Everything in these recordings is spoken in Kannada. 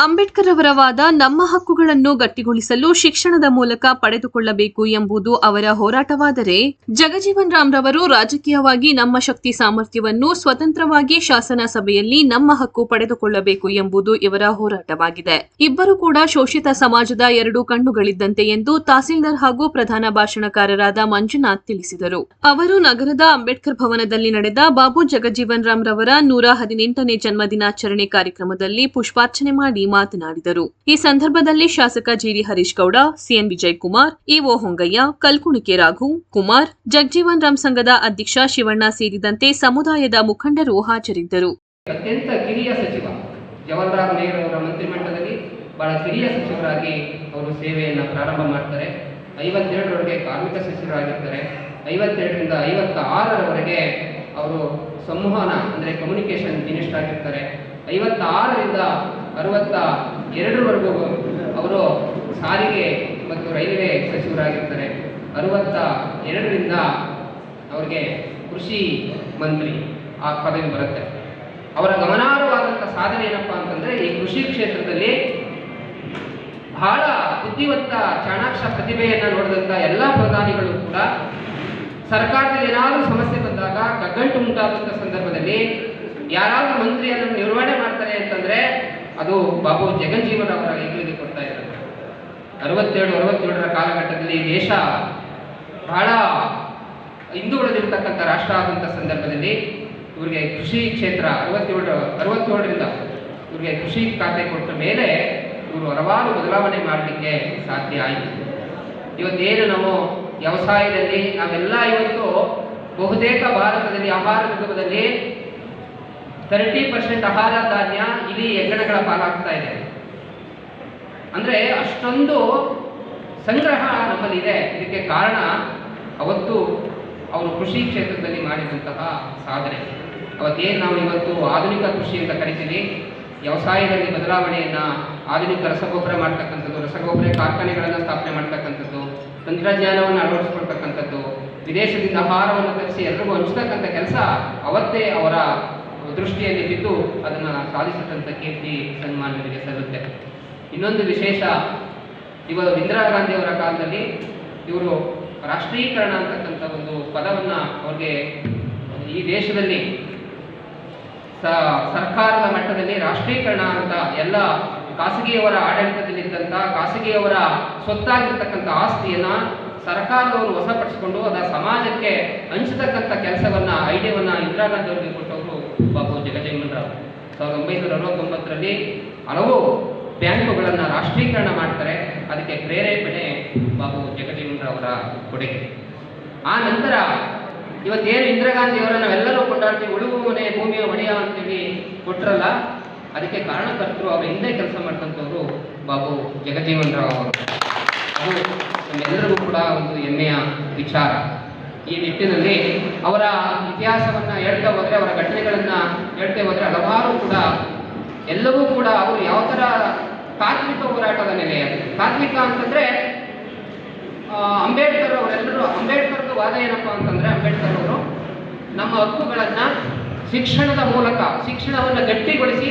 ಅಂಬೇಡ್ಕರ್ ಅವರ ವಾದ ನಮ್ಮ ಹಕ್ಕುಗಳನ್ನು ಗಟ್ಟಿಗೊಳಿಸಲು ಶಿಕ್ಷಣದ ಮೂಲಕ ಪಡೆದುಕೊಳ್ಳಬೇಕು ಎಂಬುದು ಅವರ ಹೋರಾಟವಾದರೆ ಜಗಜೀವನ್ ರಾಮ್ ರವರು ರಾಜಕೀಯವಾಗಿ ನಮ್ಮ ಶಕ್ತಿ ಸಾಮರ್ಥ್ಯವನ್ನು ಸ್ವತಂತ್ರವಾಗಿ ಶಾಸನ ಸಭೆಯಲ್ಲಿ ನಮ್ಮ ಹಕ್ಕು ಪಡೆದುಕೊಳ್ಳಬೇಕು ಎಂಬುದು ಇವರ ಹೋರಾಟವಾಗಿದೆ. ಇಬ್ಬರು ಕೂಡ ಶೋಷಿತ ಸಮಾಜದ ಎರಡು ಕಣ್ಣುಗಳಿದ್ದಂತೆ ಎಂದು ತಹಸೀಲ್ದಾರ್ ಹಾಗೂ ಪ್ರಧಾನ ಭಾಷಣಕಾರರಾದ ಮಂಜುನಾಥ್ ತಿಳಿಸಿದರು. ಅವರು ನಗರದ ಅಂಬೇಡ್ಕರ್ ಭವನದಲ್ಲಿ ನಡೆದ ಬಾಬು ಜಗಜೀವನ್ ರಾಮ್ ರವರ ನೂರ ಹದಿನೆಂಟನೇ ಜನ್ಮದಿನಾಚರಣೆ ಕಾರ್ಯಕ್ರಮದಲ್ಲಿ ಪುಷ್ಪಾರ್ಚನೆ ಮಾಡಿ ಮಾತನಾಡಿದರು. ಈ ಸಂದರ್ಭದಲ್ಲಿ ಶಾಸಕ GD Harish Gowda CN Vijay Kumar EO Hongayya, Kalkunike Raghu, Kumar, Jagjivan Ram ಸಂಘದ ಅಧ್ಯಕ್ಷ ಶಿವಣ್ಣ ಸೇರಿದಂತೆ ಸಮುದಾಯದ ಮುಖಂಡರು ಹಾಜರಿದ್ದರು. ಅತ್ಯಂತ ಕಿರಿಯ ಸಚಿವ ಜವಾಹರಲಾಲ್ ನೆಹರು ಅವರ ಮಂತ್ರಿಮಂಡಲದಲ್ಲಿ ಬಹಳ ಕಿರಿಯ ಸಚಿವರಾಗಿ ಅವರು ಸೇವೆಯನ್ನು ಪ್ರಾರಂಭ ಮಾಡ್ತಾರೆ. ಐವತ್ತೆರಡರವರೆಗೆ ಕಾರ್ಮಿಕ ಸಚಿವರಾಗಿರ್ತಾರೆ ಐವತ್ತೆರಡರಿಂದ ಐವತ್ತ ಆರರವರೆಗೆ ಅವರು ಸಂವಹನ, ಅಂದರೆ ಕಮ್ಯುನಿಕೇಷನ್ ಮಿನಿಸ್ಟರ್ ಆಗಿರ್ತಾರೆ. ಐವತ್ತ ಆರರಿಂದ ಅರವತ್ತ ಎರಡರವರೆಗೂ ಅವರು ಸಾರಿಗೆ ಮತ್ತು ರೈಲ್ವೆ ಸಚಿವರಾಗಿರ್ತಾರೆ. ಅರವತ್ತ ಎರಡರಿಂದ ಅವ್ರಿಗೆ ಕೃಷಿ ಮಂತ್ರಿ ಆ ಪದವಿ ಬರುತ್ತೆ. ಅವರ ಗಮನಾರ್ಹವಾದಂಥ ಸಾಧನೆ ಏನಪ್ಪಾ ಅಂತಂದ್ರೆ ಈ ಕೃಷಿ ಕ್ಷೇತ್ರದಲ್ಲಿ ಬಹಳ ಬುದ್ಧಿವಂತ ಚಾಣಾಕ್ಷ ಪ್ರತಿಭೆಯನ್ನು ನೋಡಿದಂಥ ಎಲ್ಲ ಪ್ರಧಾನಿಗಳು ಕೂಡ ಸರ್ಕಾರದಲ್ಲಿ ಏನಾದರೂ ಸಮಸ್ಯೆ ಬಂದಾಗ ಕಗ್ಗಂಟು ಉಂಟಾದಂಥ ಸಂದರ್ಭದಲ್ಲಿ ಯಾರಾದರೂ ಮಂತ್ರಿಯನ್ನು ನಿರ್ವಹಣೆ ಮಾಡ್ತಾರೆ ಅಂತಂದ್ರೆ ಅದು ಬಾಬು ಜಗಜ್ಜೀವನ್ ಅವರ ಹೆಗ್ಲಿಗೆ ಕೊಡ್ತಾ ಇರೋದು. ಅರವತ್ತೇಳು, ಅರವತ್ತೇಳರ ಕಾಲಘಟ್ಟದಲ್ಲಿ ದೇಶ ಬಹಳ ಹಿಂದುಳಿದಿರ್ತಕ್ಕಂಥ ರಾಷ್ಟ್ರ ಆದಂಥ ಸಂದರ್ಭದಲ್ಲಿ ಇವರಿಗೆ ಕೃಷಿ ಕ್ಷೇತ್ರ ಅರವತ್ತೇಳು, ಅರವತ್ತೇಳರಿಂದ ಇವರಿಗೆ ಕೃಷಿ ಖಾತೆ ಕೊಟ್ಟ ಮೇಲೆ ಇವರು ಹಲವಾರು ಬದಲಾವಣೆ ಮಾಡಲಿಕ್ಕೆ ಸಾಧ್ಯ ಆಯಿತು ಇವತ್ತೇನು ನಾವು ವ್ಯವಸಾಯದಲ್ಲಿ ನಾವೆಲ್ಲ ಇವತ್ತು ಬಹುತೇಕ ಭಾರತದಲ್ಲಿ ಆಹಾರ ನಿಗಮದಲ್ಲಿ ತರ್ಟಿ ಪರ್ಸೆಂಟ್ ಆಹಾರ ಧಾನ್ಯ ಇಲ್ಲಿ ಹೆಗ್ಗಣಗಳ ಪಾಲಾಗ್ತಾ ಇದೆ. ಅಂದ್ರೆ ಅಷ್ಟೊಂದು ಸಂಗ್ರಹ ನಮ್ಮಲ್ಲಿದೆ. ಇದಕ್ಕೆ ಕಾರಣ ಅವತ್ತು ಅವರು ಕೃಷಿ ಕ್ಷೇತ್ರದಲ್ಲಿ ಮಾಡಿದಂತಹ ಸಾಧನೆ. ಅವತ್ತೇನು ನಾವು ಇವತ್ತು ಆಧುನಿಕ ಕೃಷಿ ಅಂತ ಕರಿತೀವಿ. ವ್ಯವಸಾಯದಲ್ಲಿ ಬದಲಾವಣೆಯನ್ನ ಆಧುನಿಕ ರಸಗೊಬ್ಬರ ಮಾಡ್ತಕ್ಕಂಥದ್ದು, ರಸಗೊಬ್ಬರ ಕಾರ್ಖಾನೆಗಳನ್ನು ಸ್ಥಾಪನೆ ಮಾಡ್ತಕ್ಕಂಥದ್ದು, ತಂತ್ರಜ್ಞಾನವನ್ನು ಅಳವಡಿಸ್ಕೊಳ್ತಕ್ಕಂಥದ್ದು, ವಿದೇಶದಿಂದ ಆಹಾರವನ್ನು ತರಿಸಿ ಎಲ್ರಿಗೂ ಹಂಚ್ತಕ್ಕಂಥ ಕೆಲಸ ಅವತ್ತೇ ಅವರ ದೃಷ್ಟಿಯಲ್ಲಿ ಬಿದ್ದು ಅದನ್ನು ಸಾಧಿಸಿದಂಥ ಕೀರ್ತಿ ಸನ್ಮಾನಗಳಿಗೆ ಸಲ್ಲುತ್ತೆ. ಇನ್ನೊಂದು ವಿಶೇಷ ಇವರು ಇಂದಿರಾ ಗಾಂಧಿಯವರ ಕಾಲದಲ್ಲಿ ಇವರು ರಾಷ್ಟ್ರೀಕರಣ ಅಂತಕ್ಕಂಥ ಒಂದು ಪದವನ್ನು ಅವ್ರಿಗೆ ಈ ದೇಶದಲ್ಲಿ ಸರ್ಕಾರದ ಮಟ್ಟದಲ್ಲಿ ರಾಷ್ಟ್ರೀಕರಣ ಅಂತ ಎಲ್ಲ ಖಾಸಗಿಯವರ ಆಡಳಿತದಲ್ಲಿದ್ದಂಥ ಖಾಸಗಿಯವರ ಸ್ವತ್ತಾಗಿರ್ತಕ್ಕಂಥ ಆಸ್ತಿಯನ್ನ ಸರ್ಕಾರದವರು ವಶಪಡಿಸಿಕೊಂಡು ಅದರ ಸಮಾಜಕ್ಕೆ ಹಂಚತಕ್ಕಂಥ ಕೆಲಸವನ್ನ ಐಡಿಯಾವನ್ನ ಇಂದಿರಾ ಗಾಂಧಿ ಅವರಿಗೆ ಕೊಟ್ಟವರು ಬಾಬು ಜಗಜೀವನ್ ರಾವ್ ಸಾವಿರದ ಒಂಬೈನೂರ ಅರವತ್ತೊಂಬತ್ತರಲ್ಲಿ ಹಲವು ಬ್ಯಾಂಕುಗಳನ್ನು ರಾಷ್ಟ್ರೀಕರಣ ಮಾಡ್ತಾರೆ. ಅದಕ್ಕೆ ಪ್ರೇರೇಪಣೆ ಬಾಬು ಜಗಜೀವನ್ ರಾವ್ ಅವರ ಕೊಡುಗೆ. ಆ ನಂತರ ಇವತ್ತೇನು ಇಂದಿರಾ ಗಾಂಧಿಯವರ ನಾವೆಲ್ಲರೂ ಕೊಂಡಾಡ್ತೀವಿ, ಉಳುವು ಮನೆ, ಭೂಮಿಯ ಒಡೆಯ ಅಂತೇಳಿ ಕೊಟ್ಟರಲ್ಲ ಅದಕ್ಕೆ ಕಾರಣಕರ್ತರು ಅವರ ಹಿಂದೆ ಕೆಲಸ ಮಾಡ್ತಂಥವ್ರು ಬಾಬು ಜಗಜೀವನ್ ರಾವ್ ಅವರು. ಅದು ನಮ್ಮೆಲ್ಲರಿಗೂ ಕೂಡ ಒಂದು ಹೆಮ್ಮೆಯ ವಿಚಾರ. ಈ ನಿಟ್ಟಿನಲ್ಲಿ ಅವರ ಇತಿಹಾಸವನ್ನ ಹೇಳ್ತಾ ಹೋದ್ರೆ, ಅವರ ಘಟನೆಗಳನ್ನ ಹೇಳ್ತಾ ಹೋದರೆ ಹಲವಾರು ಕೂಡ ಎಲ್ಲವೂ ಕೂಡ ಅವರು ಯಾವ ಥರ ತಾತ್ವಿಕ ಹೋರಾಟದ ನೆಲೆ ತಾತ್ವಿಕ ಅಂತಂದ್ರೆ ಅಂಬೇಡ್ಕರ್ ಅವರೆಲ್ಲರೂ, ಅಂಬೇಡ್ಕರ್ದು ವಾದ ಏನಪ್ಪ ಅಂತಂದ್ರೆ, ಅಂಬೇಡ್ಕರ್ ಅವರು ನಮ್ಮ ಹಕ್ಕುಗಳನ್ನು ಶಿಕ್ಷಣದ ಮೂಲಕ, ಶಿಕ್ಷಣವನ್ನು ಗಟ್ಟಿಗೊಳಿಸಿ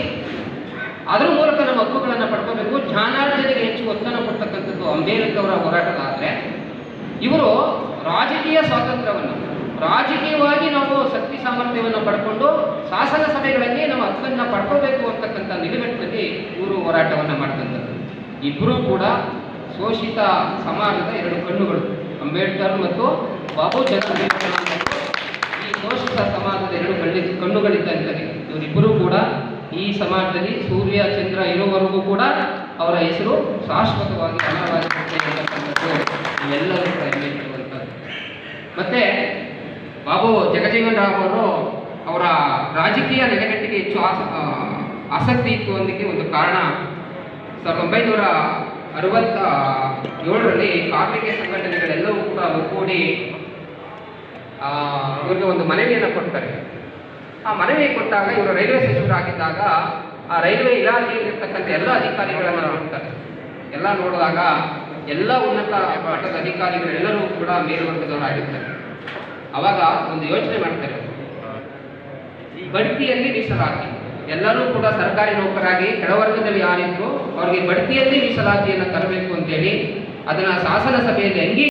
ಅದರ ಮೂಲಕ ನಮ್ಮ ಹಕ್ಕುಗಳನ್ನು ಪಡ್ಕೋಬೇಕು. ಜ್ಞಾನಾರ್ಜನೆಗೆ ಹೆಚ್ಚು ಒತ್ತನ್ನು ಕೊಡ್ತಕ್ಕಂಥದ್ದು ಅಂಬೇಡ್ಕರ್ ಅವರ ಹೋರಾಟದಾದ್ರೆ. ಇವರು ರಾಜಕೀಯ ಸ್ವಾತಂತ್ರ್ಯವನ್ನು, ರಾಜಕೀಯವಾಗಿ ನಾವು ಶಕ್ತಿ ಸಾಮರ್ಥ್ಯವನ್ನು ಪಡ್ಕೊಂಡು ಶಾಸನ ಸಭೆಗಳಲ್ಲಿ ನಮ್ಮ ಹಕ್ಕನ್ನು ಪಡ್ಕೋಬೇಕು ಅಂತಕ್ಕಂಥ ನಿಲುಗಟ್ಟಿನಲ್ಲಿ ಇವರು ಹೋರಾಟವನ್ನು ಮಾಡ್ತಕ್ಕಂಥದ್ದು. ಇಬ್ಬರೂ ಕೂಡ ಶೋಷಿತ ಸಮಾಜದ ಎರಡು ಕಣ್ಣುಗಳು, ಅಂಬೇಡ್ಕರ್ ಮತ್ತು ಬಾಬು ಜಗಜೀವನ್ ಈ ಶೋಷಿತ ಸಮಾಜದ ಎರಡು ಕಣ್ಣಿ ಕಣ್ಣುಗಳಿದ್ದಂತೆ ಇವರಿಬ್ಬರೂ ಕೂಡ ಈ ಸಮಾಜದಲ್ಲಿ ಸೂರ್ಯ, ಚಂದ್ರ ಇರುವವರೆಗೂ ಕೂಡ ಅವರ ಹೆಸರು ಶಾಶ್ವತವಾಗಿ ಅಮರವಾಗಿರುತ್ತೆ ಅಂತಕ್ಕಂಥದ್ದು ಇವೆಲ್ಲರೂ ಕೂಡ ಮತ್ತೆ ಬಾಬು ಜಗಜೀವನ್ ರಾವ್ ಅವರು ಅವರ ರಾಜಕೀಯ ನೆಲೆಗಟ್ಟಿಗೆ ಹೆಚ್ಚು ಆಸ- ಆಸಕ್ತಿ ಇತ್ತು ಅನ್ನೋದಕ್ಕೆ ಒಂದು ಕಾರಣ. ಸಾವಿರದ ಒಂಬೈನೂರ ಅರವತ್ತ ಏಳರಲ್ಲಿ ಕಾರ್ಮಿಕ ಸಂಘಟನೆಗಳೆಲ್ಲವೂ ಕೂಡ ಒಗ್ಗೂಡಿ ಇವ್ರಿಗೆ ಒಂದು ಮನವಿಯನ್ನು ಕೊಡ್ತಾರೆ. ಆ ಮನವಿ ಕೊಟ್ಟಾಗ ಇವರು ರೈಲ್ವೆ ಸಚಿವರಾಗಿದ್ದಾಗ ಆ ರೈಲ್ವೆ ಇಲಾಖೆಯಲ್ಲಿರ್ತಕ್ಕಂಥ ಎಲ್ಲ ಅಧಿಕಾರಿಗಳನ್ನು ನೋಡ್ತಾರೆ. ಎಲ್ಲ ನೋಡಿದಾಗ ಎಲ್ಲ ಉನ್ನತ ಮಟ್ಟದ ಅಧಿಕಾರಿಗಳೆಲ್ಲರೂ ಕೂಡ ಮೇಲ್ವರ್ಗದವರಾಗಿರ್ತಾರೆ. ಅವಾಗ ಒಂದು ಯೋಚನೆ ಮಾಡ್ತಾರೆ ಬಡ್ತಿಯಲ್ಲಿ ಮೀಸಲಾತಿ. ಎಲ್ಲರೂ ಕೂಡ ಸರ್ಕಾರಿ ನೌಕರಾಗಿ ಕೆಳವರ್ಗದಲ್ಲಿ ಯಾರಿದ್ರು ಅವರಿಗೆ ಬಡ್ತಿಯಲ್ಲಿ ಮೀಸಲಾತಿಯನ್ನು ತರಬೇಕು ಅಂತೇಳಿ ಅದನ್ನ ಶಾಸನ ಸಭೆಯಲ್ಲಿ ಅಂಗೀ